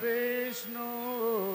There is no.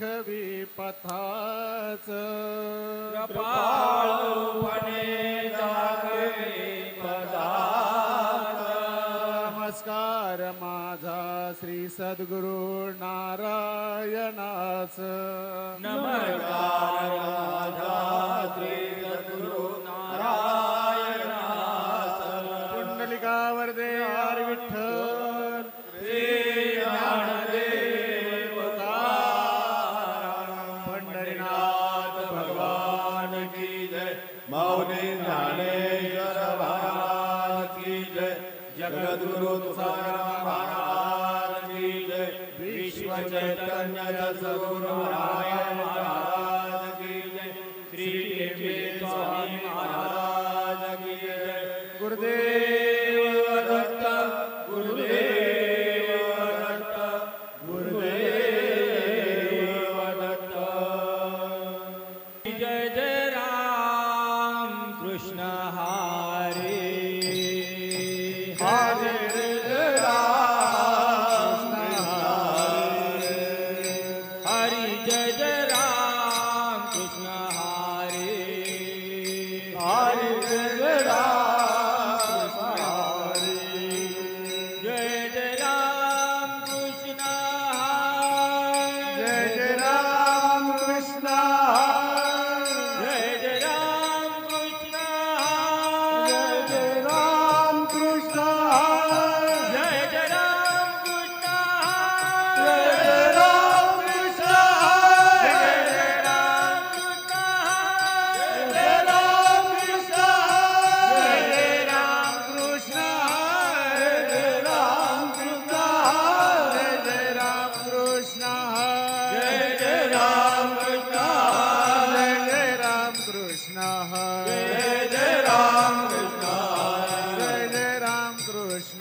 राखवी पथाच. पाळपणे राखवी नमस्कार माझा श्री सद्गुरु नारायणाच. नमस्कार माझा श्री Meraza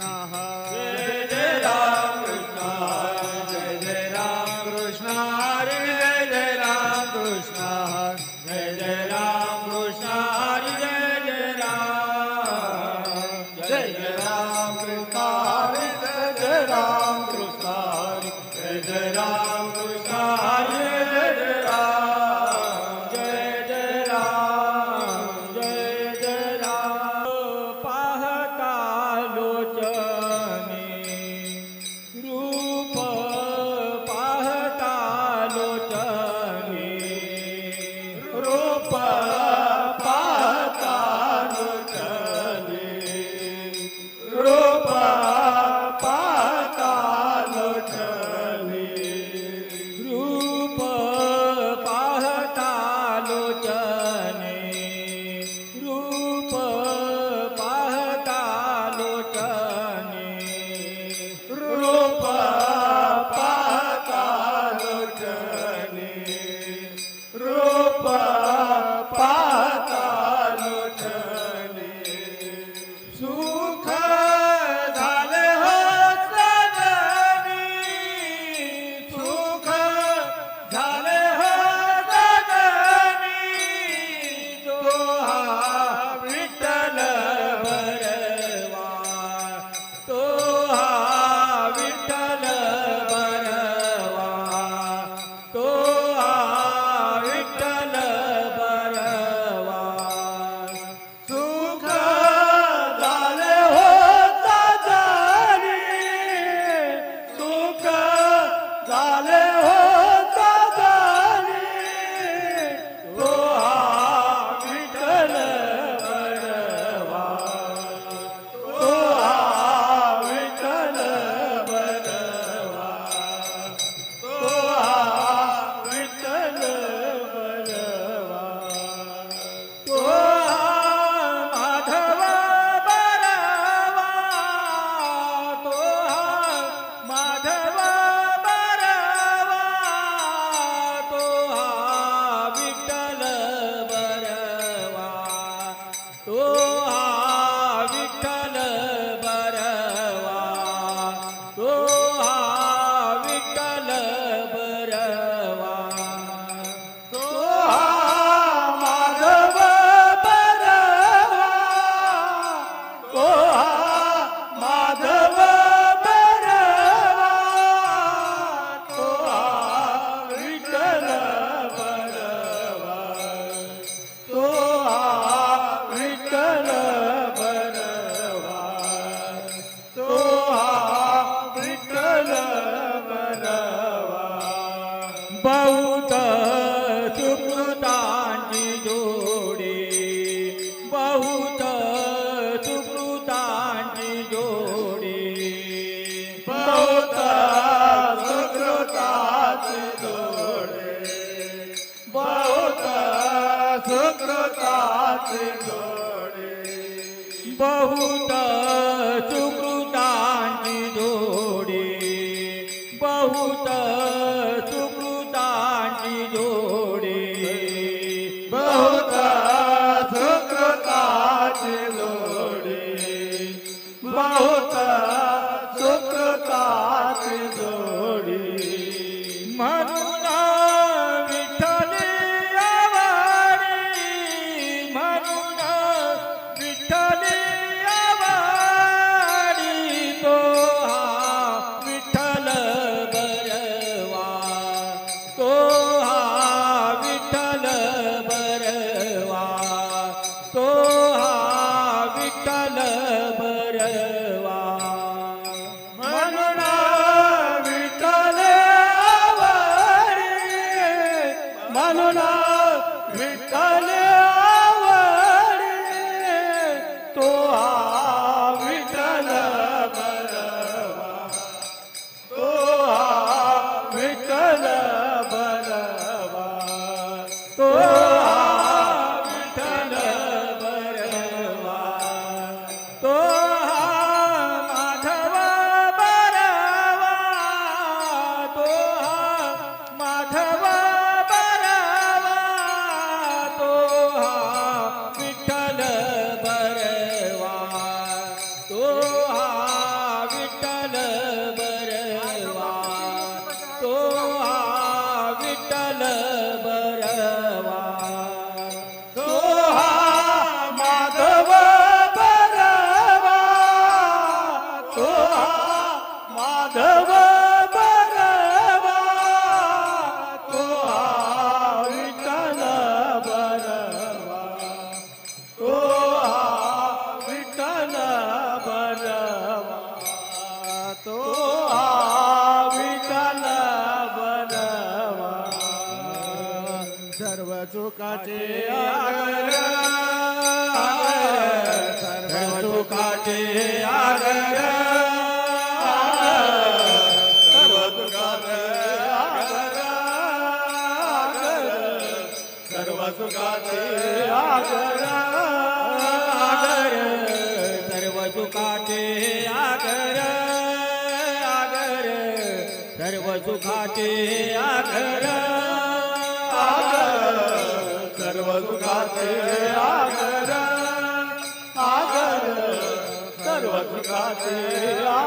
नमः સુખ કદાચ જોડે બહુતા la जग का तेरा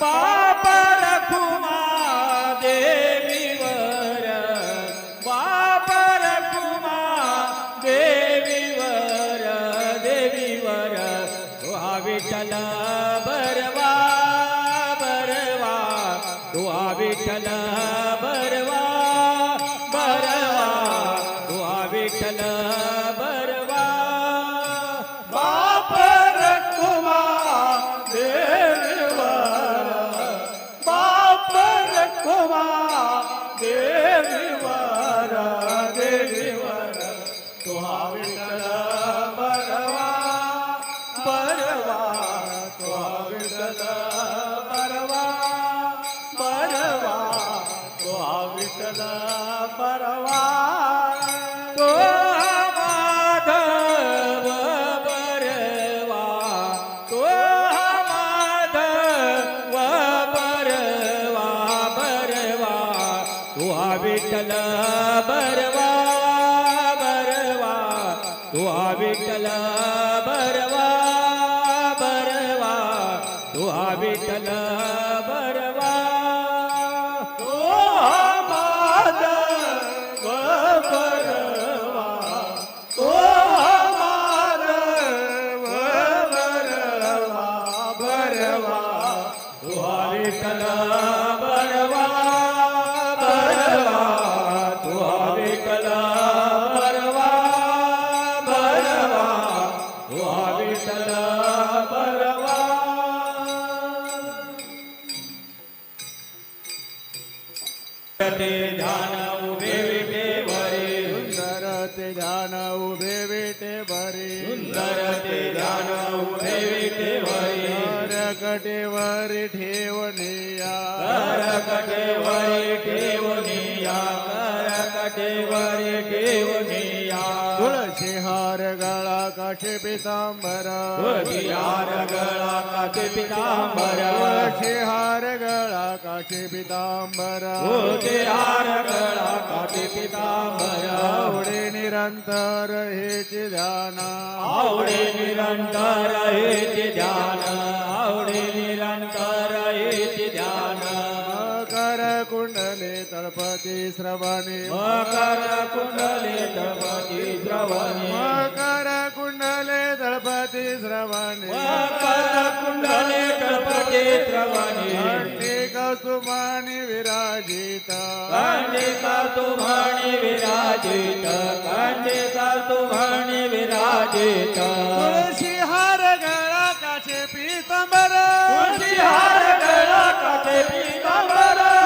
पाप रखू बरवा ठेवनिया करक ठेवनिया करक ठेवरी ठेवनिया तुलसी हार गळा कश पितांबर। तुलसी हार गळा कश पितांबर। तुलसी हार गळा कश पितांबर तुलसी निरंतर हेचे ध्यान आवडे निरंतर हेचे ध्यान आवडे गणपती श्रवणी। मकर कुंडले दळपती श्रवणी। मकर कुंडले दळपती श्रवणी। मकर कुंडले दळपती श्रवणी। कंठी कौस्तुभानी विराजित। कंठी कौस्तुभानी विराजित। कंठी कौस्तुभानी विराजित। तुळशी हार गळा काचे पीतांबर। तुळशी हार गळा काचे पीतांबर।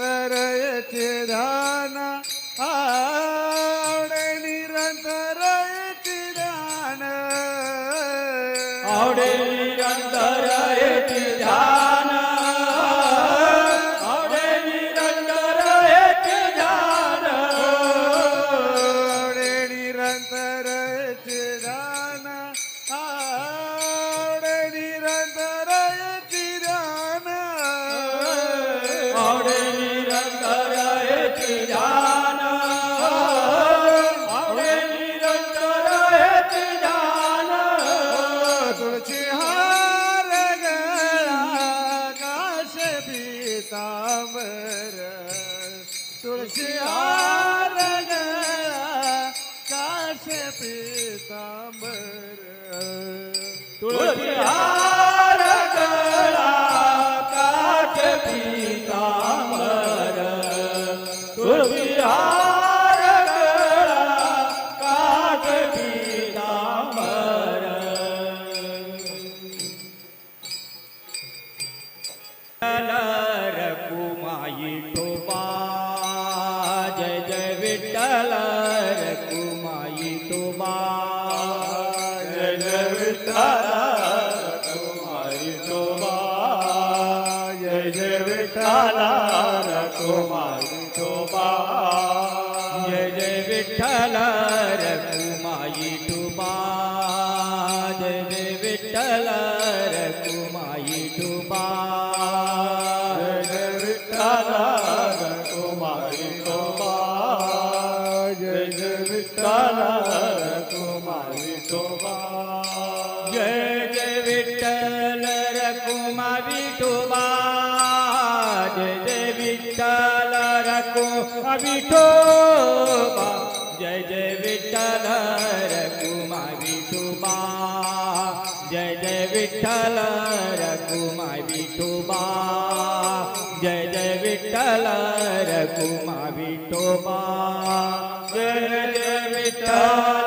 परयते धाना आ વિઠોબા જય જય વિઠા